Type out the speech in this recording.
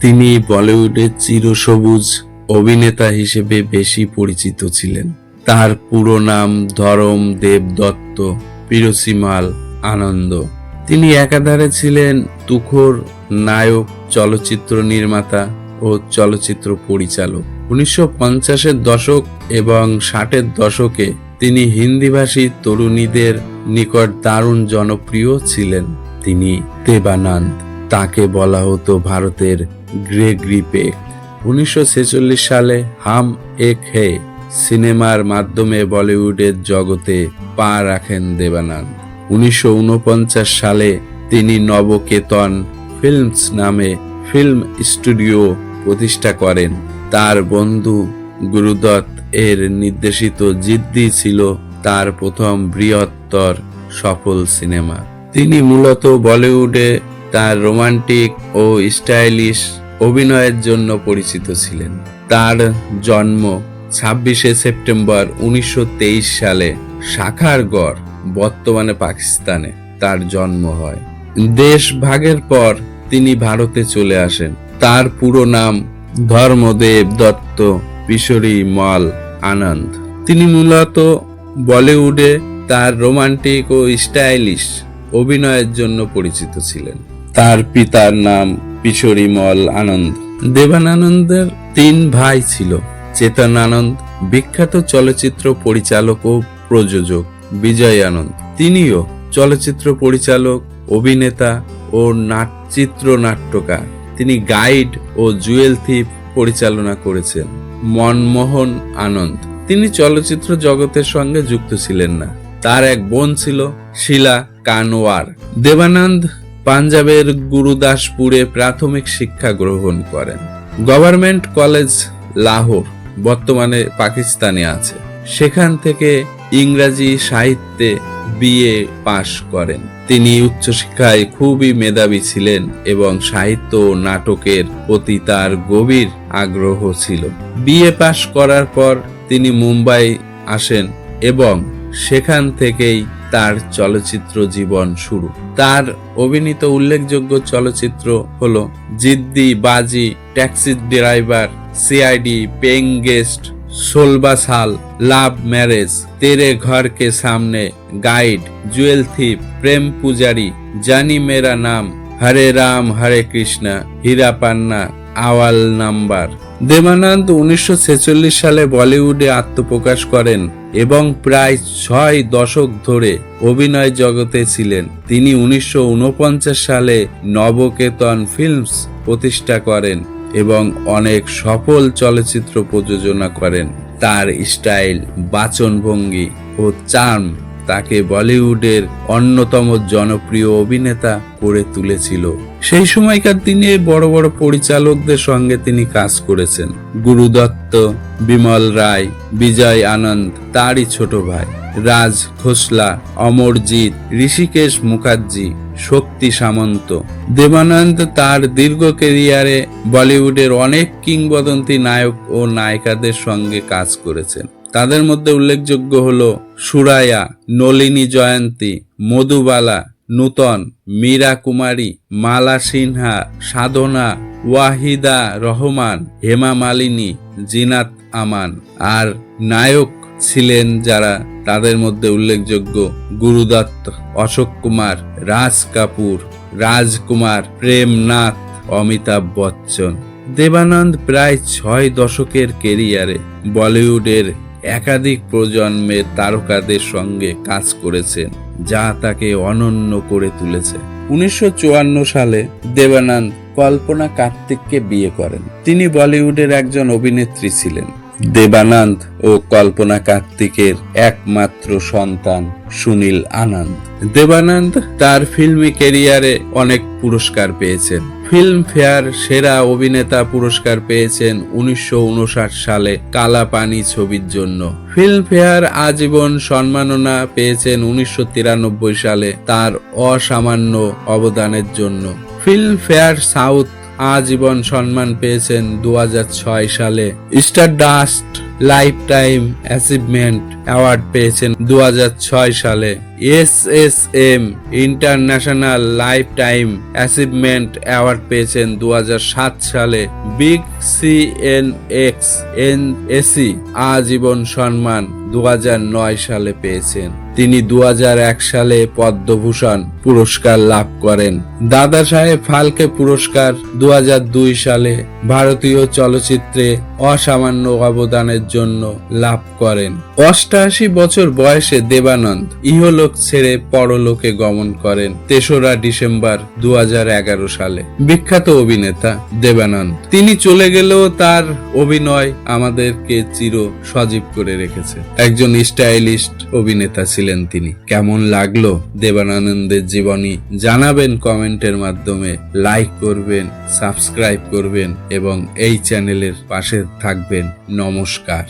তিনি বলিউডের চিরসবুজ অভিনেতা হিসেবে বেশি পরিচিত ছিলেন। তার পুরো নাম ধরম দেব দত্ত, পিরসিমাল আনন্দ। তিনি একাধারে ছিলেন তুখোর নায়ক, চলচ্চিত্র নির্মাতা ও চলচ্চিত্র পরিচালক। উনিশশো পঞ্চাশের দশক এবং ষাটের দশকে তিনি হিন্দিভাষী তরুণীদের নিকট দারুণ জনপ্রিয় ছিলেন। তিনি দেবানন্দ, তাকে বলা হতো ভারতের গ্রেগরি পেক উনিশশো ছেচল্লিশ সালে হাম এক হে সিনেমার মাধ্যমে বলিউডের জগতে পা রাখেন দেবানন্দ। উনিশশো সালে তিনি নবকেতন ফিল্মস নামে ফিল্ম স্টুডিও প্রতিষ্ঠা করেন। তার বন্ধু গুরুদত্ত এর নির্দেশিত জিদ্দি ছিল তার প্রথম বৃহত্তর সফল সিনেমা। তিনি মূলত বলিউডে তার রোমান্টিক ও স্টাইলিশ অভিনয়ের জন্য পরিচিত ছিলেন। তার জন্ম ছাব্বিশে সেপ্টেম্বর উনিশশো তেইশ সালে শাখারগড় বর্তমানে পাকিস্তানে তার জন্ম হয়। দেশ ভাগের পর তিনি ভারতে চলে আসেন। তার পুরো নাম ধর্মদেব দত্ত কিশোরী মল আনন্দ। তিনি মূলত বলিউডে তার রোমান্টিক ও স্টাইলিশ অভিনয়ের জন্য পরিচিত ছিলেন। তার পিতার নাম কিশোরীমল আনন্দ। দেবানন্দের তিন ভাই ছিল চেতন আনন্দ বিখ্যাত চলচ্চিত্র পরিচালক ও প্রযোজক বিজয় আনন্দ। তিনিও চলচ্চিত্র পরিচালক, অভিনেতা ও নাটচিত্র নাট্যকার তিনি গাইড ও জুয়েল থিপ পরিচালনা করেছেন মনমোহন আনন্দ। তিনি চলচ্চিত্র জগতের সঙ্গে যুক্ত ছিলেন না। তার এক বোন ছিল শিলা কানওয়ার দেবানন্দ পাঞ্জাবের গুরুদাসপুরে প্রাথমিক শিক্ষা গ্রহণ করেন। গভর্নমেন্ট কলেজ লাহোর বর্তমানে পাকিস্তানে আছে। সেখান থেকে ইংরাজি সাহিত্যে বিএ পাশ করেন। তিনি উচ্চশিক্ষায় খুবই মেধাবী ছিলেন এবং সাহিত্য ও নাটকের প্রতি তার গভীর আগ্রহ ছিল। বিএ পাশ করার পর তিনি মুম্বাই আসেন এবং সেখান থেকেই তার চলচ্চিত্র জীবন শুরু। তার অভিনীত উল্লেখযোগ্য চলচ্চিত্র হল Ziddi Baazi, taxi driver, CID, paying guest, সোলবাসাল, love marriage, Tere Ghar কে সামনে, গাইড, জুয়েল থিপ, প্রেম পূজারি, জানি মেরা নাম, হরে রাম, হরে কৃষ্ণা, হীরা পান্না আওয়াল নাম্বার। দেবানন্দ উনিশশো ছেচল্লিশ সালে বলিউডে আত্মপ্রকাশ করেন এবং প্রায় ছয় দশক ধরে অভিনয় জগতে ছিলেন। তিনি উনিশশো উনপঞ্চাশ সালে নবকেতন ফিল্মস প্রতিষ্ঠা করেন এবং অনেক সফল চলচ্চিত্র প্রযোজনা করেন। তার স্টাইল, বাচনভঙ্গি ও চার্ম তাকে বলিউডের অন্যতম জনপ্রিয় অভিনেতা করে তুলেছিল। সেই সময়কার দিনে বড় বড় পরিচালকদের সঙ্গে তিনি কাজ করেছেন। গুরুদত্ত, বিমল রায়, বিজয় আনন্দ, তারই ছোট ভাই, রাজ খোসলা, অমরজিৎ, ঋষিকেশ মুখার্জি, শক্তি সামন্ত। দেবানন্দ তার দীর্ঘ কেরিয়ারে বলিউডের অনেক কিংবদন্তি নায়ক ও নায়িকাদের সঙ্গে কাজ করেছেন। তাদের মধ্যে উল্লেখযোগ্য হল সুরায়া নলিনী জয়ন্তী, মধুবালা, নূতন, মীরা কুমারী, মালা সিনহা, সাধনা, ওয়াহিদা রহমান, হেমা মালিনী, জিনাত আমান আর নায়ক ছিলেন যারা তাদের মধ্যে উল্লেখযোগ্য গুরুদত্ত, অশোক কুমার, রাজ কাপুর, রাজকুমার প্রেমনাথ, অমিতাভ বচ্চন। দেবানন্দ প্রায় ছয় দশকের কেরিয়ারে বলিউডের একাধিক প্রজন্মের তারকাদের সঙ্গে কাজ করেছেন যা তাকে অনন্য করে তুলেছে। উনিশশো চুয়ান্ন সালে দেবানন্দ কল্পনা কার্তিককে বিয়ে করেন। তিনি বলিউডের একজন অভিনেত্রী ছিলেন। দেবানন্দ ও কল্পনা কার্তিকের একমাত্র সন্তান সুনীল আনন্দ। দেবানন্দ তার ফিল্মি ক্যারিয়ারে অনেক পুরস্কার পেয়েছেন। ফিল্ম ফেয়ার সেরা অভিনেতা পুরস্কার পেয়েছেন উনিশশো উনষাট সালে কালা পানি ছবির জন্য। ফিল্ম ফেয়ার আজীবন সম্মাননা পেয়েছেন উনিশশো তিরানব্বই সালে তার অসামান্য অবদানের জন্য। ফিল্ম ফেয়ার সাউথ আজীবন সম্মান পেয়েছেন দু হাজার ছয় সালে। Star dust lifetime achievement award পেয়েছেন দু হাজার ছয় সালে। S S M international lifetime achievement award পেয়েছেন দু হাজার সাত সালে। Big C N X N A C আজীবন সম্মান দু হাজার নয় সালে পেয়েছেন। তিনি দু হাজার এক সালে পদ্মভূষণ পুরস্কার লাভ করেন। দাদা সাহেব ফালকে পুরস্কার দুই হাজার দুই সালে ভারতীয় চলচ্চিত্রে অসামান্য অবদানের জন্য লাভ করেন। অষ্টাশি বছর বয়সে দেবানন্দ ইহলোক ছেড়ে পরলোকে গমন করেন তেসরা ডিসেম্বর দু হাজার এগারো সালে। বিখ্যাত অভিনেতা দেবানন্দ। তিনি চলে গেলেও তার অভিনয় আমাদেরকে চির সজীব করে রেখেছে। একজন স্টাইলিস্ট অভিনেতা ছিলেন তিনি। কেমন লাগল দেবানন্দের জীবনী জানাবেন কমেন্টের মাধ্যমে লাইক করবেন সাবস্ক্রাইব করবেন এবং এই চ্যানেলের পাশে থাকবেন। নমস্কার।